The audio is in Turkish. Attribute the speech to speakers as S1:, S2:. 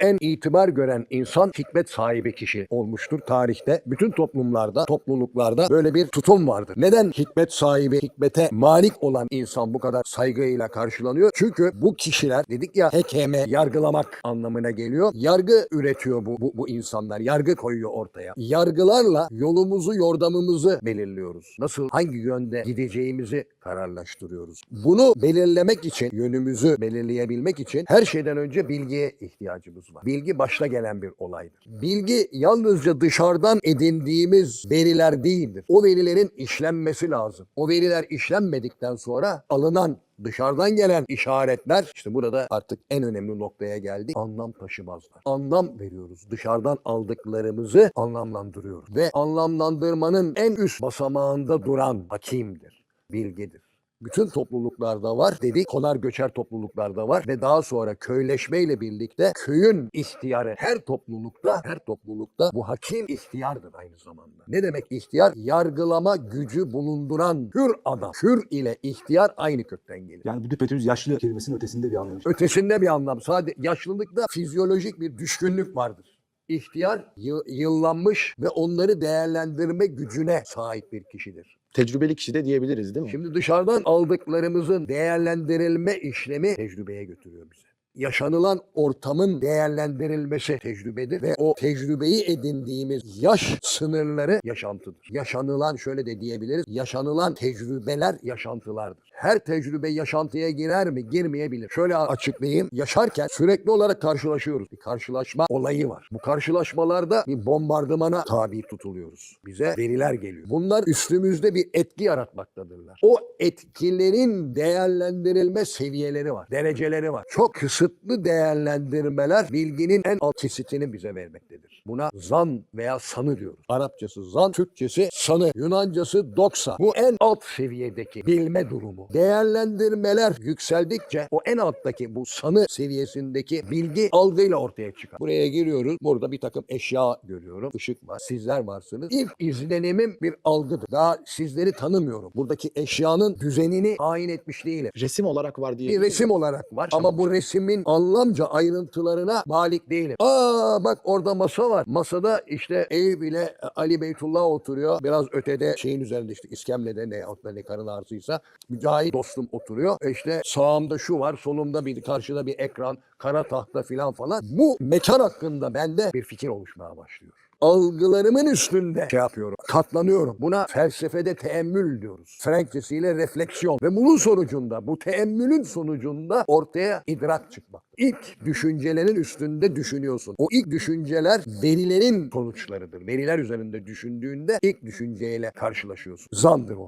S1: en itibar gören insan hikmet sahibi kişi olmuştur tarihte. Bütün toplumlarda, topluluklarda böyle bir tutum vardır. Neden hikmet sahibi, hikmete malik olan insan bu kadar saygıyla karşılanıyor? Çünkü bu kişiler dedik ya hekeme, yargılamak anlamına geliyor. Yargı üretiyor bu, bu, bu insanlar. Yargı koyuyor ortaya. Yargılarla yolumuzu, yordamımızı belirliyoruz. Nasıl, hangi yönde gideceğimizi kararlaştırıyoruz. Bunu belirlemek için, yönümüzü belirleyebilmek için her şeyden önce bilgiye ihtiyacımız var. Bilgi başta gelen bir olaydır. Bilgi yalnızca dışarıdan edindiğimiz veriler değildir. O verilerin işlenmesi lazım. O veriler işlenmedikten sonra alınan dışarıdan gelen işaretler işte burada artık en önemli noktaya geldik. Anlam taşımazlar. Anlam veriyoruz. Dışarıdan aldıklarımızı anlamlandırıyoruz. Ve anlamlandırmanın en üst basamağında duran hakimdir, bilgidir. Bütün topluluklarda var dedik. Konar göçer topluluklarda var ve daha sonra köyleşmeyle birlikte köyün ihtiyarı her toplulukta her toplulukta bu hakim ihtiyardır aynı zamanda. Ne demek ihtiyar? Yargılama gücü bulunduran hür adam. Hür ile ihtiyar aynı kökten gelir.
S2: Yani bu düpedüz yaşlı kelimesinin ötesinde bir anlayış.
S1: Ötesinde bir anlam. Sadece yaşlılıkta fizyolojik bir düşkünlük vardır. İhtiyar yı- yıllanmış ve onları değerlendirme gücüne sahip bir kişidir.
S3: Tecrübeli kişi de diyebiliriz değil mi?
S1: Şimdi dışarıdan aldıklarımızın değerlendirilme işlemi tecrübeye götürüyor bize. Yaşanılan ortamın değerlendirilmesi tecrübedir ve o tecrübeyi edindiğimiz yaş sınırları yaşantıdır. Yaşanılan şöyle de diyebiliriz. Yaşanılan tecrübeler yaşantılardır. Her tecrübe yaşantıya girer mi? Girmeyebilir. Şöyle açıklayayım. Yaşarken sürekli olarak karşılaşıyoruz. Bir karşılaşma olayı var. Bu karşılaşmalarda bir bombardımana tabi tutuluyoruz. Bize veriler geliyor. Bunlar üstümüzde bir etki yaratmaktadırlar. O etkilerin değerlendirilme seviyeleri var. Dereceleri var. Çok kısıtlı değerlendirmeler bilginin en alt kesitini bize vermektedir. Buna zan veya sanı diyoruz. Arapçası zan, Türkçesi sanı, Yunancası doksa. Bu en alt seviyedeki bilme durumu. Değerlendirmeler yükseldikçe o en alttaki bu sanı seviyesindeki bilgi algıyla ortaya çıkar. Buraya giriyoruz. Burada bir takım eşya görüyorum. Işık var. Sizler varsınız. İlk izlenimim bir algıdır. Daha sizleri tanımıyorum. Buradaki eşyanın düzenini tayin etmiş değilim.
S3: Resim olarak var diye.
S1: Bir resim olarak var ama bu resimin anlamca ayrıntılarına malik değilim. Aa bak orada masa var. Masada işte Eyüp ile Ali Beytullah oturuyor. Biraz ötede şeyin üzerinde işte iskemlede ne altta ne karın ağrısıysa Mücahit dostum oturuyor. E işte sağımda şu var, solumda bir karşıda bir ekran, kara tahta filan falan. Bu mekan hakkında bende bir fikir oluşmaya başlıyor algılarımın üstünde şey yapıyorum, katlanıyorum. Buna felsefede teemmül diyoruz. Frankçesiyle refleksiyon. Ve bunun sonucunda, bu teemmülün sonucunda ortaya idrak çıkmak. İlk düşüncelerin üstünde düşünüyorsun. O ilk düşünceler verilerin sonuçlarıdır. Veriler üzerinde düşündüğünde ilk düşünceyle karşılaşıyorsun. Zandır o.